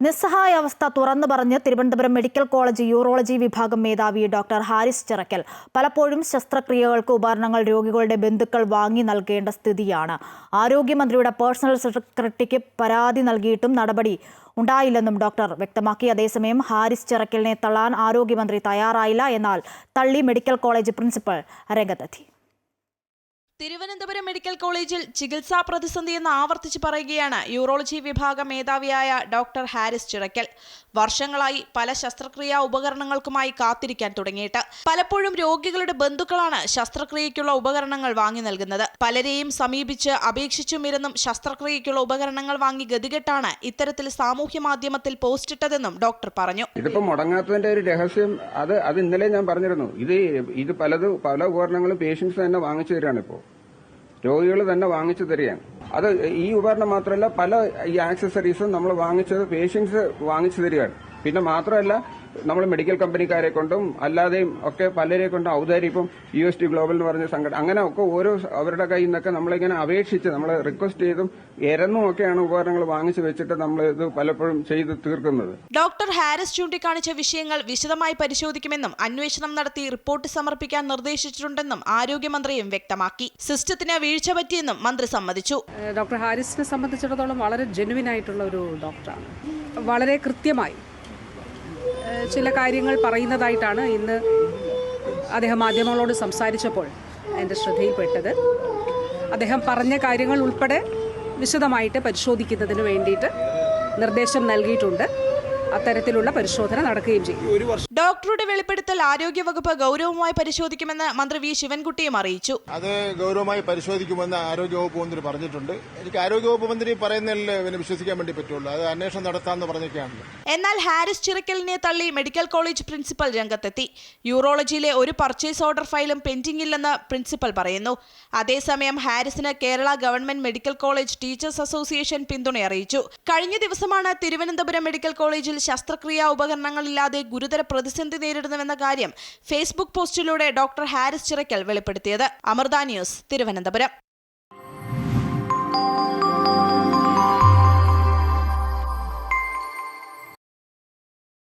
നിസ്സഹായാവസ്ഥ തുറന്നു പറഞ്ഞ് Thiruvananthapuram medical college urology വിഭാഗം മേധാവി ഡോക്ടർ ഹാരിസ് ചിറക്കൽ. പലപ്പോഴും ശസ്ത്രക്രിയകൾക്ക് ഉപകരണങ്ങൾ രോഗികളുടെ ബന്ധുക്കൾ വാങ്ങി നൽകേണ്ട സ്ഥിതിയാണ്. ആരോഗ്യമന്ത്രിയുടെ പേഴ്സണൽ സെക്രട്ടറിക്ക് പരാതി നൽകിയിട്ടും നടപടി ഉണ്ടായില്ലെന്നും ഡോക്ടർ വ്യക്തമാക്കി. അതേസമയം ഹാരിസ് ചിറക്കലിനെ തള്ളാൻ ആരോഗ്യമന്ത്രി തയ്യാറായില്ല. എന്നാൽ തള്ളി മെഡിക്കൽ കോളേജ് പ്രിൻസിപ്പൽ രംഗത്തെത്തി. തിരുവനന്തപുരം മെഡിക്കൽ കോളേജിൽ ചികിത്സാ പ്രതിസന്ധി എന്ന് ആവർത്തിച്ച് പറയുകയാണ് യൂറോളജി വിഭാഗ മേധാവിയായ ഡോക്ടർ ഹാരിസ് ചിറക്കൽ വർഷങ്ങളായി പല ശസ്ത്രക്രിയാ ഉപകരണങ്ങൾക്കുമായി കാത്തിരിക്കാൻ തുടങ്ങിയിട്ട് പലപ്പോഴും രോഗികളുടെ ബന്ധുക്കളാണ് ശസ്ത്രക്രിയയ്ക്കുള്ള ഉപകരണങ്ങൾ വാങ്ങി നൽകുന്നത്. പലരെയും സമീപിച്ച് അപേക്ഷിച്ചും ഇരുന്നും ശസ്ത്രക്രിയയ്ക്കുള്ള ഉപകരണങ്ങൾ വാങ്ങി ഗതികെട്ടാണ് ഇത്തരത്തിൽ സാമൂഹ്യ മാധ്യമത്തിൽ പോസ്റ്റിട്ടതെന്നും ഡോക്ടർ പറഞ്ഞു. ഇതിപ്പോ മുടങ്ങാത്തതിന്റെ ഒരു രഹസ്യം അത് അത് ഇന്നലെ ഞാൻ പറഞ്ഞിരുന്നു. ഇത് ഇത് പലത് പല ഉപകരണങ്ങളും പേഷ്യൻസ് തന്നെ വാങ്ങിച്ചു തരികയാണ് ഇപ്പോൾ രോഗികൾ തന്നെ വാങ്ങിച്ചു തരികയാണ്. അത് ഈ ഉപകരണം മാത്രമല്ല പല ഈ ആക്സസറീസും നമ്മൾ വാങ്ങിച്ചത് പേഷ്യൻസ് വാങ്ങിച്ചു തരികയാണ്. പിന്നെ മാത്രമല്ല നമ്മൾ മെഡിക്കൽ കമ്പനിക്കാരെ കൊണ്ടും അല്ലാതെയും ഒക്കെ പലരെ കൊണ്ടും ഔദാര്യം ഇപ്പം യു എസ് ടി ഗ്ലോബൽ എന്ന് പറഞ്ഞ സംഘടന അങ്ങനെ ഒക്കെ ഓരോ അവരുടെ കയ്യിൽ നിന്നൊക്കെ നമ്മളിങ്ങനെ അപേക്ഷിച്ച് നമ്മൾ റിക്വസ്റ്റ് ചെയ്തും എരന്നും ഒക്കെയാണ് ഉപകരണങ്ങൾ വാങ്ങിച്ചു വെച്ചിട്ട് നമ്മൾ ഇത് പലപ്പോഴും ചെയ്ത് തീർക്കുന്നത്. ഡോക്ടർ ഹാരിസ് ചൂണ്ടിക്കാണിച്ച വിഷയങ്ങൾ വിശദമായി പരിശോധിക്കുമെന്നും അന്വേഷണം നടത്തി റിപ്പോർട്ട് സമർപ്പിക്കാൻ നിർദ്ദേശിച്ചിട്ടുണ്ടെന്നും ആരോഗ്യമന്ത്രിയും വ്യക്തമാക്കി. സിസ്റ്റത്തിന് വീഴ്ച പറ്റിയെന്നും മന്ത്രി സമ്മതിച്ചു. ഡോക്ടർ ഹാരിസിനെ സംബന്ധിച്ചിടത്തോളം വളരെ ജെനുവിൻ ആയിട്ടുള്ള ഒരു ഡോക്ടറാണ്. വളരെ കൃത്യമായി ചില കാര്യങ്ങൾ പറയുന്നതായിട്ടാണ് ഇന്ന് അദ്ദേഹം മാധ്യമങ്ങളോട് സംസാരിച്ചപ്പോൾ എന്റെ ശ്രദ്ധയിൽപ്പെട്ടത്. അദ്ദേഹം പറഞ്ഞ കാര്യങ്ങൾ ഉൾപ്പെടെ വിശദമായിട്ട് പരിശോധിക്കുന്നതിന് വേണ്ടിയിട്ട് നിർദ്ദേശം നൽകിയിട്ടുണ്ട്. അത്തരത്തിലുള്ള പരിശോധന നടക്കുകയും ചെയ്യും. ഡോക്ടറുടെ വെളിപ്പെടുത്തൽ ആരോഗ്യവകുപ്പ് ഗൗരവമായി പരിശോധിക്കുമെന്ന് മന്ത്രി വി. ശിവൻകുട്ടിയും അറിയിച്ചു. അത് ഗൗരവമായി പരിശോധിക്കുമെന്ന് ആരോഗ്യവകുപ്പ് മന്ത്രി പറഞ്ഞിട്ടുണ്ട്. എനിക്ക് ആരോഗ്യവകുപ്പ് മന്ത്രി പറയുന്നതിൽ പിന്നെ വിശ്വസിക്കാൻ വേണ്ടി പറ്റുള്ളൂ. അത് അന്വേഷണം നടത്താമെന്ന് പറഞ്ഞൊക്കെയാണല്ലോ എന്നാൽ ഹാരിസ് ചിറക്കലിനെ തള്ളി മെഡിക്കൽ കോളേജ് പ്രിൻസിപ്പൽ രംഗത്തെത്തി. യൂറോളജിയിലെ ഒരു പർച്ചേസ് ഓർഡർ ഫയലും പെൻഡിംഗ് ഇല്ലെന്ന് പ്രിൻസിപ്പൽ പറയുന്നു. അതേസമയം ഹാരിസിന് Kerala government medical college teachers association പിന്തുണ അറിയിച്ചു. കഴിഞ്ഞ ദിവസമാണ് തിരുവനന്തപുരം മെഡിക്കൽ കോളേജിൽ ശസ്ത്രക്രിയാ ഉപകരണങ്ങളില്ലാതെ ഗുരുതര പ്രതിസന്ധി നേരിടുന്നുവെന്ന കാര്യം ഫേസ്ബുക്ക് പോസ്റ്റിലൂടെ ഡോക്ടർ ഹാരിസ് ചിറക്കൽ വെളിപ്പെടുത്തിയത്. അമൃത ന്യൂസ് തിരുവനന്തപുരം.